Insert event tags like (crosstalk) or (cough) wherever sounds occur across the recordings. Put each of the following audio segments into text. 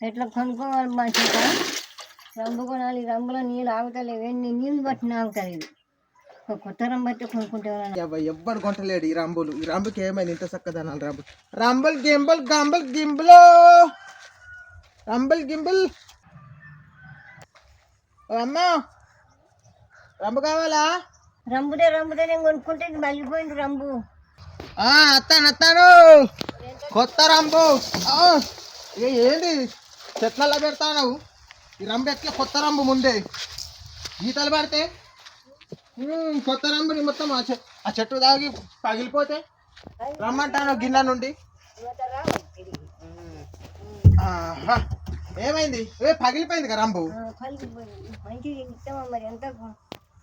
ఎట్లా కొనుక్కోవాలి మంచిగా రంబు కొనాలి రంబులో నీళ్ళు ఆగుతలేవు. ఎన్ని నీళ్ళు పట్టిన ఆగుతుంది ఇది ఒక కొత్త రంబు అయితే కొనుక్కుంటే ఎవ్వరు కొంటలేడు ఈ రంబులు. ఈ రంబుకి ఏమైంది ఇంత చక్కదనాలు రంబు. రంబుల్ గింబుల్ గంబుల్ గింబులో! రంబుల్ గింబుల్! అమ్మా రంబు కావాలా? రంబుదే రంబుదే నేను కొనుక్కుంటే మళ్ళీపోయింది రంబు. ఆ, అత్తాను అత్తాను! కొత్త రంబు! ఏంటి? చెట్లలో పెడతాను ఈ రంబు ఎట్లా కొత్త రంబు ముందే. గీతలు పడితే కొత్త రంబుని మొత్తం ఆ చెట్టు దాగి పగిలిపోతే రమ్మంటాను గిన్నె నుండి. ఏమైంది? ఏ పగిలిపోయింది కదా రంబు?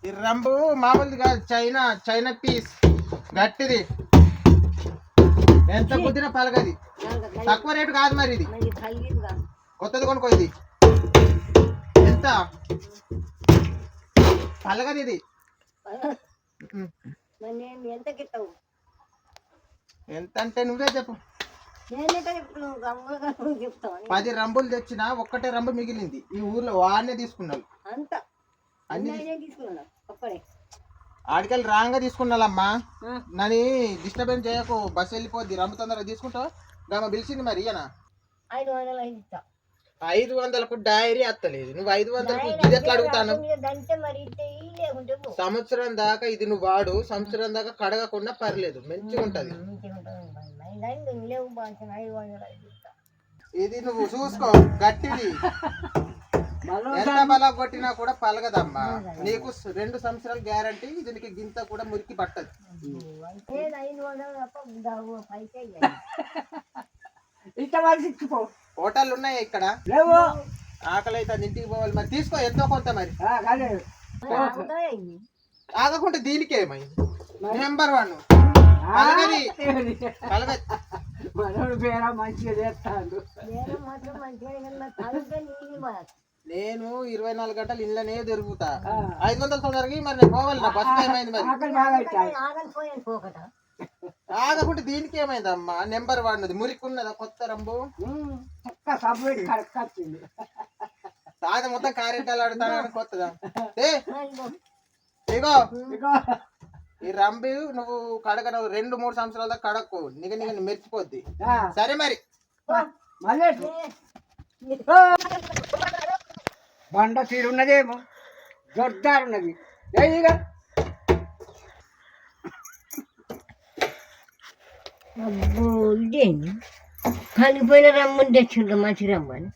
ఈ రంబు మామూలుది కాదు. China China piece. గట్టిది. ఎంత కుదిరిన పలగది తక్కువ రేటు కాదు మరి ఇది. కొత్తది కొనుక్కో ఇది ఎంత? పలగది ఇది. నేను ఎంత అంటే నువ్వే చెప్పు. పది రంబులు తెచ్చిన ఒక్కటే రంబు మిగిలింది. ఈ ఊర్లో వాడినే తీసుకున్నాను. నేనే ఆడికెళ్ళి రాంగా తీసుకున్నాలమ్మా. నన్ను డిస్టర్బెన్స్ చేయకు. బస్సు వెళ్ళిపోద్ది. రంబు తొందరగా తీసుకుంటావు? గమ పిలిచింది మరి ఇయ్యనా? ఐదు వందలు ఐదు ఇస్తా. ఐదు వందలకు డైరీ అత్తలేదు. నువ్వు ఐదు వందలకు ఇది ఎట్లా అడుగుతాను. సంవత్సరం దాకా ఇది నువ్వు వాడు సంవత్సరం దాకా కడగకుండా పర్లేదు మంచిగా ఉంటది. ఇది నువ్వు చూసుకో గట్టిది. ఎంత బల కొట్టినా కూడా పలగదమ్మా. నీకు రెండు సంవత్సరాల గ్యారంటీ దీనికి గింత కూడా మురికి పట్టదు. నేను ఐదు (laughs) హోటల్ ఉన్నాయి ఇక్కడ? లేవు. ఆకలి అయితే అది ఇంటికి పోవాలి మరి. తీసుకో ఎంతో కొంత మరి? ఆగకుంటే దీనికి ఏమైంది నెంబర్ వన్ మనోడు పేర మంచిగా చేస్తాడు. నేను ఇరవై నాలుగు గంటలు ఇళ్ళనే తిరుగుతా. ఆ. ఐదు వందల తొందరగా మరి నేను పోవాలి నా బస్సు టైం అయింది మరి ఆగకుంటే దీనికి ఏమైందమ్మా నెంబర్ వన్ మురికి ఉన్నదా కొత్త రంబు? సబ్బు కరెక్ట్ వచ్చింది. తాత మొత్తం కారెట్టాలు ఆడుతానని కొత్తదా? ఏ? ఆ, ఇదిగో. ఇగో ఇగో. ఈ రంబి నువ్వు కడగ నువ్వు రెండు మూడు సంవత్సరాల దాకా కడక్కు. నిగ నిగ మెరిచిపోద్ది ఆ, సరే మరి! బండ తీరున్నదేమో జొర్దారున్నది ఏయిగా అబ్బో ఇదేంది కాలిపోయిన రమ్మని తెచ్చిండ్రు మంచి రమ్మని.